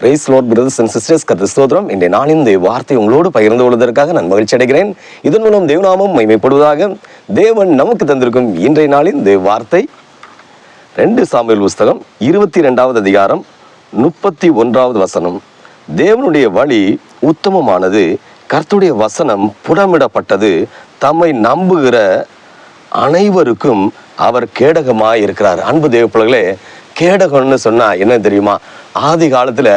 Praise lord brothers and sisters கத்து ஸ்தோத்திரம். இன்றைய நாளின் இந்த வார்த்தை உங்களோடு பகிர்ந்து கொள்வதற்காக நான் மகிழ்ச்சி அடைகிறேன். இதன் மூலம் தேவநாமம் மைமைப்படுவதாக தேவன் நமக்கு தந்திருக்கும் இன்றைய நாளின் இந்த வார்த்தை. ரெண்டு சாமியல் புஸ்தகம் இருபத்தி ரெண்டாவது அதிகாரம் முப்பத்தி ஒன்றாவது வசனம். தேவனுடைய வழி உத்தமமானது கர்த்துடைய வசனம் புடமிடப்பட்டது. தம்மை நம்புகிற அனைவருக்கும் அவர் கேடகமாக இருக்கிறார் அன்பு தேவப்பிள்ளைகளே கேடகம்னு சொன்னால் என்ன தெரியுமா? ஆதி காலத்தில்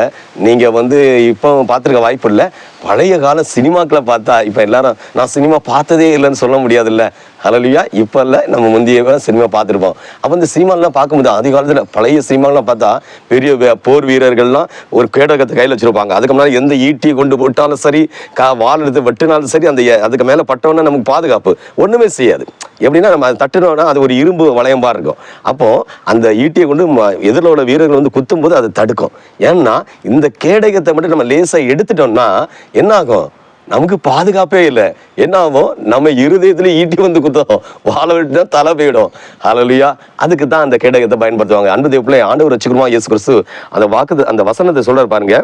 நீங்கள் வந்து இப்போ பார்த்துருக்க வாய்ப்பு இல்லை. பழைய கால சினிமாக்களை பார்த்தா இப்போ எல்லாரும் நான் சினிமா பார்த்ததே இல்லைன்னு சொல்ல முடியாதுல்ல? ஹலலியா இப்போ இல்லை நம்ம முந்தைய சினிமா பார்த்துருப்போம். அப்போ இந்த சினிமாலாம் பார்க்கும்போது ஆதி காலத்தில் பழைய சினிமாலாம் பார்த்தா பெரிய போர் வீரர்கள்லாம் ஒரு கேடகத்தை கையில் வச்சுருப்பாங்க. அதுக்கு முன்னாடி எந்த ஈட்டியை கொண்டு போட்டாலும் சரி கா வால் எடுத்து வெட்டினாலும் சரி அந்த அதுக்கு மேலே பட்டோன்னா நமக்கு பாதுகாப்பு. ஒன்றுமே செய்யாது. எப்படின்னா நம்ம அதை தட்டினோன்னா அது ஒரு இரும்பு வளையம்பாக இருக்கும். அப்போது அந்த ஈட்டியை கொண்டு ம- எதிரில் உள்ள வீரர்கள் வந்து குத்தும்போது அதை தடுக்கும். ஏன்னா இந்த கேடகத்தை மட்டும் நம்ம லேசாக எடுத்துட்டோம்னா என்ன ஆகும் நமக்கு பாதுகாப்பே இல்லை. என்ன ஆகும் நம்ம இருதயத்துல ஈட்டி வந்து குத்தோம் வாழ விட்டுனா தலை போயிடும். அலலியா அதுக்கு தான் அந்த கேடகத்தை பயன்படுத்துவாங்க. அன்பு தேவப்பிள்ளை ஆண்டவர் வச்சுக்கிறோமா இயேசு கிறிஸ்து. அந்த வாக்கு அந்த வசனத்தை சொல்றாரு பாருங்க.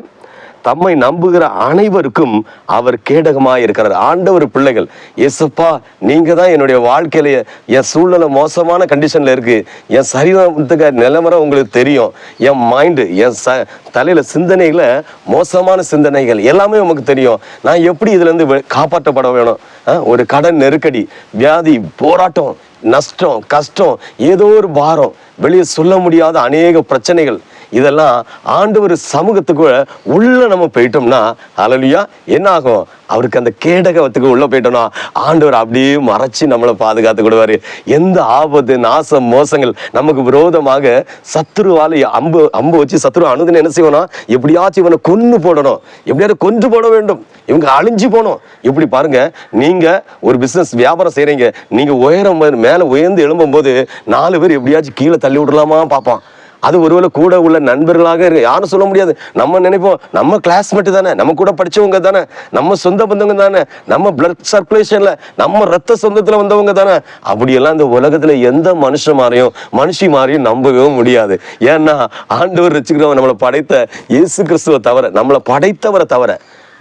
தம்மை நம்புகிற அனைவருக்கும் அவர் கேடகமாக இருக்கிறார். ஆண்டவர் பிள்ளைகள் எஸ்ப்பா நீங்கள் தான் என்னுடைய வாழ்க்கையில என் சூழ்நிலை மோசமான கண்டிஷனில் இருக்குது என் சரீரத்துக்கு நிலவரம் உங்களுக்கு தெரியும். என் மைண்டு என் ச தலையில் சிந்தனைகளை மோசமான சிந்தனைகள் எல்லாமே உமக்கு தெரியும். நான் எப்படி இதுலேருந்து வெ- காப்பாற்றப்பட வேணும்? ஒரு கடன் நெருக்கடி வியாதி போராட்டம் நஷ்டம் கஷ்டம் ஏதோ ஒரு பாரம். வெளியே சொல்ல முடியாத அநேக பிரச்சனைகள். இதெல்லாம் ஆண்டவர் சமூகத்துக்குள்ள உள்ள நம்ம போயிட்டோம்னா அலலியா என்ன ஆகும் அவருக்கு அந்த கேடகத்துக்கு உள்ள போயிட்டோம்னா ஆண்டவர் அப்படியே மறைச்சு நம்மளை பாதுகாத்து கொடுவாரு எந்த ஆபத்து நாசம் மோசங்கள் நமக்கு விரோதமாக சத்துருவால அம்பு அம்பு வச்சு சத்ரு அணுதுன்னு என்ன செய்வோம்னா எப்படியாச்சும் இவனை கொன்று போடணும். எப்படியாவது கொன்று போட வேண்டும். இவங்க அழிஞ்சு போகணும். இப்படி பாருங்க நீங்க ஒரு பிசினஸ் வியாபாரம் செய்றீங்க. நீங்க உயரம் மேலே உயர்ந்து எழும்பும் போது நாலு பேர் எப்படியாச்சும் கீழே தள்ளி விடலாமா பார்ப்பான். அது ஒருவேளை கூட உள்ள நண்பர்களாக இருக்கு யாரும் சொல்ல முடியாது. நம்ம நினைப்போம் நம்ம கிளாஸ்மேட் தானே நம்ம கூட படிச்சவங்க தானே நம்ம சொந்த பந்தவங்க தானே நம்ம பிளட் சர்க்குலேஷனில் நம்ம ரத்த சொந்தத்தில் வந்தவங்க தானே. அப்படியெல்லாம் இந்த உலகத்தில் எந்த மனுஷன் மாறையும் மனுஷி மாறையும் நம்பவே முடியாது. ஏன்னா ஆண்டவர் ரசிக்கிறவன் நம்மளை படைத்த இயேசு கிறிஸ்துவை தவிர நம்மளை படைத்தவரை தவிர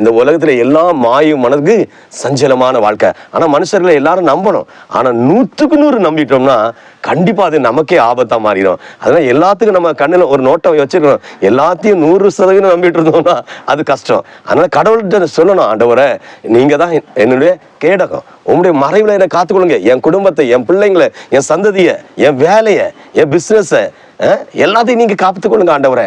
இந்த உலகத்துல எல்லாம் மாயும் மனதுக்கு சஞ்சலமான வாழ்க்கை. ஆனா மனுஷர்களை எல்லாரும் நம்பணும். ஆனா நூற்றுக்கு நூறு நம்பிட்டோம்னா கண்டிப்பா அது நமக்கே ஆபத்தா மாறிடும். அதனால எல்லாத்துக்கும் நம்ம கண்ணுல ஒரு நோட்டம் வச்சிருக்கணும் எல்லாத்தையும் நூறு சதவீதம் நம்பிட்டு இருந்தோம்னா அது கஷ்டம். அதனால கடவுள்கிட்ட சொல்லணும் ஆண்டவரை நீங்க தான் என்னுடைய கேடகம். உங்களுடைய மறைவில் என்னை காத்துக்கொள்ளுங்க. என் குடும்பத்தை என் பிள்ளைங்களை என் சந்ததியை என் வேலையை என் பிசினஸை எல்லாத்தையும் நீங்க காத்துக்கொள்ளுங்க ஆண்டவரை.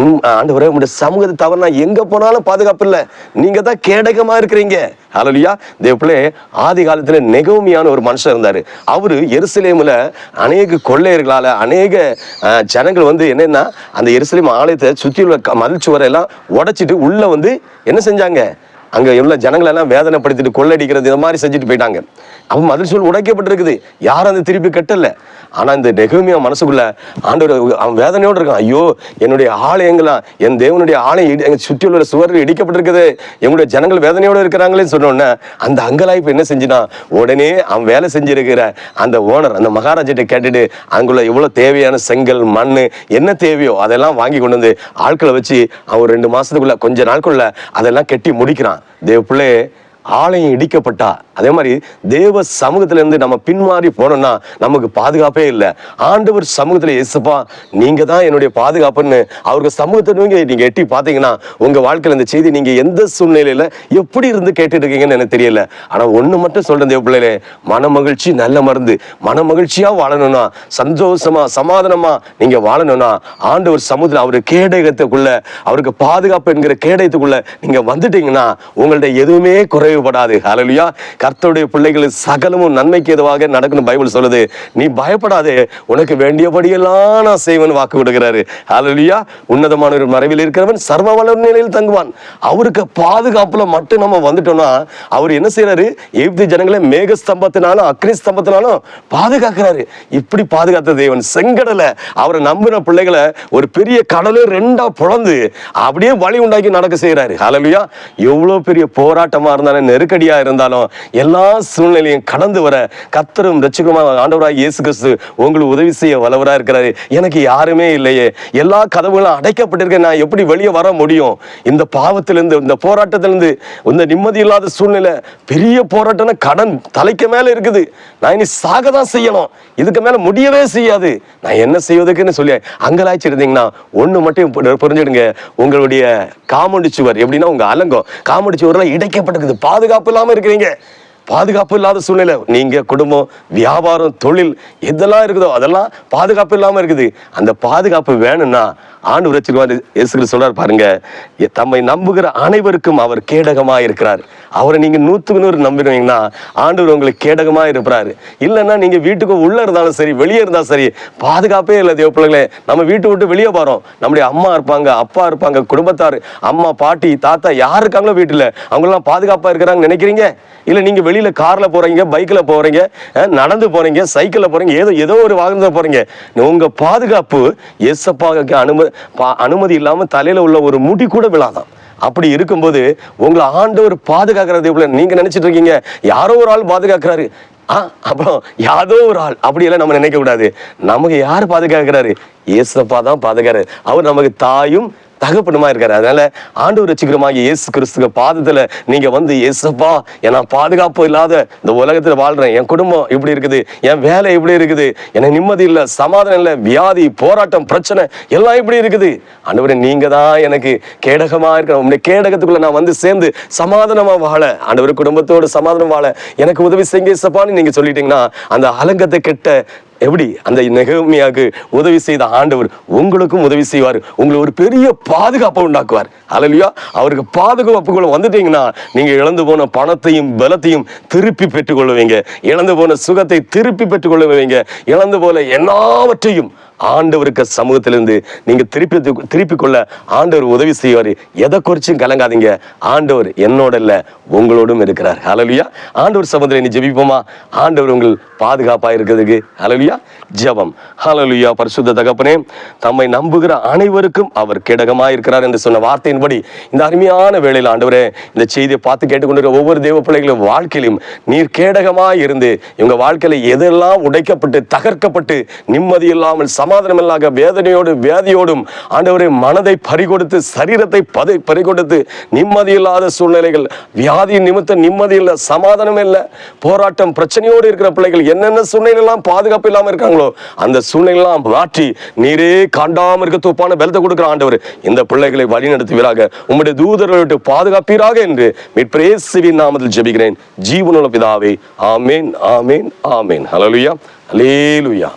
ஆண்டவரே உங்களுடைய சமூகத்தை தவிர நான் எங்க போனாலும் பாதுகாப்பு இல்லை நீங்க தான் கேடகமா இருக்கிறீங்க. ஹலோலியா தேவப்பிள்ளே ஆதி காலத்துல நெகோமியான ஒரு மனுஷன் இருந்தாரு. அவரு எருசலேமில் அநேக கொள்ளையர்களால் அநேக ஜனங்கள் வந்து என்னன்னா அந்த எருசலேம் ஆலயத்தை சுற்றி உள்ள க- மதில் சுவரை எல்லாம் உடைச்சிட்டு உள்ள வந்து என்ன செஞ்சாங்க? அங்கே எவ்வளோ ஜனங்களெல்லாம் வேதனைப்படுத்திட்டு கொள்ளடிக்கிறது இந்த மாதிரி செஞ்சுட்டு போயிட்டாங்க. அவன் மதில் சூழ் உடைக்கப்பட்டிருக்குது. யாரும் அந்த திருப்பி கட்டல. ஆனால் இந்த நெகமியா மனசுக்குள்ள ஆண்டவர் அவன் வேதனையோடு இருக்கான். ஐயோ என்னுடைய ஆலயங்களா என் தேவனுடைய ஆலயம் எங்கள் சுற்றியுள்ள சுற்றி உள்ள இடிக்கப்பட்டிருக்குது. எங்களுடைய ஜனங்கள் வேதனையோடு இருக்கிறாங்களேன்னு சொன்னோன்னே அந்த அங்கலாய்ப்பு என்ன செஞ்சுனா உடனே அவன் வேலை செஞ்சிருக்கிற அந்த ஓனர் அந்த மகாராஜிட்ட கேட்டுட்டு அங்குள்ள எவ்வளோ தேவையான செங்கல் மண் என்ன தேவையோ அதெல்லாம் வாங்கி கொண்டு வந்து ஆட்களை வச்சு அவன் ரெண்டு மாதத்துக்குள்ளே கொஞ்ச நாளுக்குள்ள அதெல்லாம் கட்டி முடிக்கிறான். தேவ பிள்ளை ஆலயம் இடிக்கப்பட்டா அதே மாதிரி தேவ சமூகத்துல இருந்து நம்ம பின்மாறி போனோம்னா நமக்கு பாதுகாப்பே இல்லை. ஆண்டவர் சமூகத்தில் இயேசுப்பா நீங்க தான் என்னுடைய பாதுகாப்புன்னு அவருக்கு சமூகத்தை நீங்க நீங்க எட்டி பார்த்தீங்கன்னா உங்க வாழ்க்கையில இந்த செய்தி நீங்க எந்த சூழ்நிலையில எப்படி இருந்து கேட்டுட்டு இருக்கீங்கன்னு எனக்கு தெரியல. ஆனா ஒண்ணு மட்டும் சொல்றேன் தேவ பிள்ளைகளே. மன மகிழ்ச்சி நல்ல மருந்து. மன மகிழ்ச்சியாக வாழணும்னா சந்தோஷமா சமாதானமா நீங்க வாழணும்னா ஆண்டவர் சமூகத்தில் அவர் கேடயத்துக்குள்ள அவருக்கு பாதுகாப்பு என்கிற கேடயத்துக்குள்ள நீங்க வந்துட்டீங்கன்னா உங்கள்ட்ட எதுவுமே குறைவுபடாது ஹalleluya கர்த்தருடைய பிள்ளைகள் சகலமும் நன்மைக்கு எதுவாக நடக்கணும் பைபிள் சொல்லுது. நீ பயப்படாதே. உனக்கு வேண்டியபடியெல்லாம் நான் செய்வன் வாக்கு விடுகிறாரு. ஹalleluya உன்னதமான ஒரு மறைவில் இருக்கிறவன் சர்வ வளர் நிலையில் தங்குவான். அவருக்கு பாதுகாப்புல மட்டும் நம்ம வந்துட்டோம்னா அவர் என்ன செய்யறாரு எகிப்து ஜனங்களை மேக ஸ்தம்பத்தினாலும் அக்னி ஸ்தம்பத்தினாலும் பாதுகாக்கிறாரு. இப்படி பாதுகாத்த தேவன் செங்கடலை அவரை நம்பின பிள்ளைகளை ஒரு பெரிய கடலும் ரெண்டா புலந்து அப்படியே வழி உண்டாக்கி நடக்க செய்யறாரு ஹalleluya எவ்வளவு பெரிய போராட்டமா இருந்தாலும் நெருக்கடியா இருந்தாலும் எல்லா சூழ்நிலையும் கடந்து வர கத்தரும் ரட்சகருமா ஆண்டவராக இயேசு கிறிஸ்து உங்களுக்கு உதவி செய்ய வல்லவரா இருக்கிறாரு. எனக்கு யாருமே இல்லையே. எல்லா கதவுகளும் அடைக்கப்பட்டிருக்க நான் எப்படி வெளியே வர முடியும்? இந்த பாவத்திலிருந்து இந்த போராட்டத்திலிருந்து இந்த நிம்மதி இல்லாத சூழ்நிலை பெரிய போராட்டம்னா கடன் தலைக்கு மேல இருக்குது. நான் இனி சாக தான் செய்யணும். இதுக்கு மேல முடியவே செய்யாது. நான் என்ன செய்வதுக்குன்னு சொல்லி அங்கலாய்ச்சி இருந்தீங்கன்னா ஒண்ணு மட்டும் புரிஞ்சிடுங்க. புரிஞ்சுடுங்க உங்களுடைய காமௌண்ட் சுவர் எப்படின்னா உங்க அலங்கம். காமெடி சுவர்லாம் இடைக்கப்பட்டிருக்குது. பாதுகாப்பு இல்லாம இருக்கிறீங்க. பாதுகாப்பு இல்லாத சூழ்நிலை. நீங்க குடும்பம் வியாபாரம் தொழில் எதெல்லாம் இருக்குதோ அதெல்லாம் பாதுகாப்பு இல்லாம இருக்குது. அந்த பாதுகாப்பு வேணும்னா ஆண்டு உரைச்சிருவார் இயேசு சொல்கிறார் பாருங்க. தம்மை நம்புகிற அனைவருக்கும் அவர் கேடகமா இருக்கிறார். அவரை நீங்க நூத்துக்கு நூறு நம்பினீங்கன்னா ஆண்டவர் உங்களுக்கு கேடகமா இருப்பார். இல்லைன்னா நீங்க வீட்டுக்கு உள்ள இருந்தாலும் சரி வெளியே இருந்தாலும் சரி பாதுகாப்பே இல்லை தேவ பிள்ளைகளே. நம்ம வீட்டை விட்டு வெளியே போகிறோம் நம்முடைய அம்மா இருப்பாங்க அப்பா இருப்பாங்க குடும்பத்தார் அம்மா பாட்டி தாத்தா யார் இருக்காங்களோ வீட்டில் அவங்கெல்லாம் பாதுகாப்பா இருக்கிறாங்கன்னு நினைக்கிறீங்க? இல்லை நீங்க வெளியில காரில் போகிறீங்க பைக்கில் போகிறீங்க நடந்து போகிறீங்க சைக்கிளில் போகிறீங்க ஏதோ ஏதோ ஒரு வாகனத்தில் போகிறீங்க உங்க பாதுகாப்பு எஸ்அப்பாவுக்கு அனுமதி பா- அனுமதி இல்லாமல் தலையில் உள்ள ஒரு முடி கூட விழாதான் அப்படி இருக்கும்போது உங்களை ஆண்டவர் பாதுகாக்கிறது இவ்வளோ நீங்க நினச்சிட்டு இருக்கீங்க யாரோ ஒரு ஆள் பாதுகாக்கிறாரு. ஆ அப்புறம் யாதோ ஒரு ஆள். அப்படியெல்லாம் நம்ம நினைக்கக்கூடாது நமக்கு யார் பாதுகாக்கிறாரு? ஏசப்பா தான் பாதுகாரு அவர் நமக்கு தாயும் தகப்பனுமா இருக்காரு. அதனால ஆண்டவர் ரசிக்கிறமாகி இயேசு கிறிஸ்துவ பாதத்துல நீங்க வந்து இயேசுப்பா நான் பாதுகாப்பு இல்லாத இந்த உலகத்துல வாழ்றேன். என் குடும்பம் இப்படி இருக்குது. என் வேலை இப்படி இருக்குது. என நிம்மதி இல்லை சமாதானம் இல்லை வியாதி போராட்டம் பிரச்சனை எல்லாம் இப்படி இருக்குது. ஆண்டவரே நீங்க தான் எனக்கு கேடகமா இருக்கணும். உங்களுடைய கேடகத்துக்குள்ள நான் வந்து சேர்ந்து சமாதானமா வாழ. ஆண்டவர் குடும்பத்தோடு சமாதானம் வாழ. எனக்கு உதவி செய்யுங்க இயேசப்பான்னு நீங்க சொல்லிட்டீங்கன்னா அந்த அலங்கத்தை கெட்ட எப்படி அந்த நெகமியாக்கு உதவி செய்த ஆண்டவர் உங்களுக்கும் உதவி செய்வார் உங்களை ஒரு பெரிய பாதுகாப்பை உண்டாக்குவார். அலலியா அவருக்கு பாதுகாப்புக்குள்ள வந்துட்டீங்கன்னா நீங்கள் இழந்து போன பணத்தையும் பலத்தையும் திருப்பி பெற்றுக்கொள்ளுவீங்க. இழந்து போன சுகத்தை திருப்பி பெற்றுக்கொள்ளுவீங்க. இழந்து போல எல்லாவற்றையும் ஆண்டவருக்கு சமூகத்திலிருந்து நீங்க திருப்பி திருப்பி கொள்ள ஆண்டவர் உதவி செய்வார். எதை குறிச்சும் கலங்காதீங்க. ஆண்டவர் என்னோட இல்லை உங்களோடும் இருக்கிறார். ஹalleluya ஆண்டவர் சமூகத்தில் நீ ஜெபிப்போமா? ஆண்டவர் உங்கள் பாதுகாப்பா இருக்கிறதுக்கு. ஹalleluya ஜெபம். ஹலலுயா பரிசுத்த தகப்பனே தம்மை நம்புகிற அனைவருக்கும் அவர் கேடகமா இருக்கிறார் என்று சொன்ன வார்த்தையின்படி இந்த அருமையான வேளையில் ஆண்டவரே இந்த செய்தியை பார்த்து கேட்டுக்கொண்டிருக்கிற ஒவ்வொரு தேவ பிள்ளைகளும் வாழ்க்கையிலும் நீர் கேடகமா இருந்து இவங்க வாழ்க்கையில எதெல்லாம் உடைக்கப்பட்டு தகர்க்கப்பட்டு நிம்மதி இல்லாமல் சமாதானம் இல்லாத வேதனையோடு வேதியோடும் ஆண்டவரே மனதை பறிகொடுத்து சரீரத்தை பதை பறிகொடுத்து நிம்மதி இல்லாத சூழ்நிலைகள் வியாதி நிமித்தம் நிம்மதி இல்லை சமாதானம் இல்லை போராட்டம் பிரச்சனையோடு இருக்கிற பிள்ளைகள் என்னென்ன சூழ்நிலையெல்லாம் பாதுகாப்பு இல்லாமல் இருக்காங்களோ அந்த சூழ்நிலையெல்லாம் மாற்றி நீரே காண்டாம இருக்க தூப்பான பலத்தை கொடுக்கிற ஆண்டவர் இந்த பிள்ளைகளை வழி நடத்துவீராக. உம்முடைய தூதர்களை பாதுகாப்பீராக என்று மீட்பிரேசுவின் நாமத்தில் ஜெபிக்கிறேன். ஜீவனுள்ள பிதாவே ஆமேன் ஆமேன் ஆமேன். ஹalleluya ஹalleluya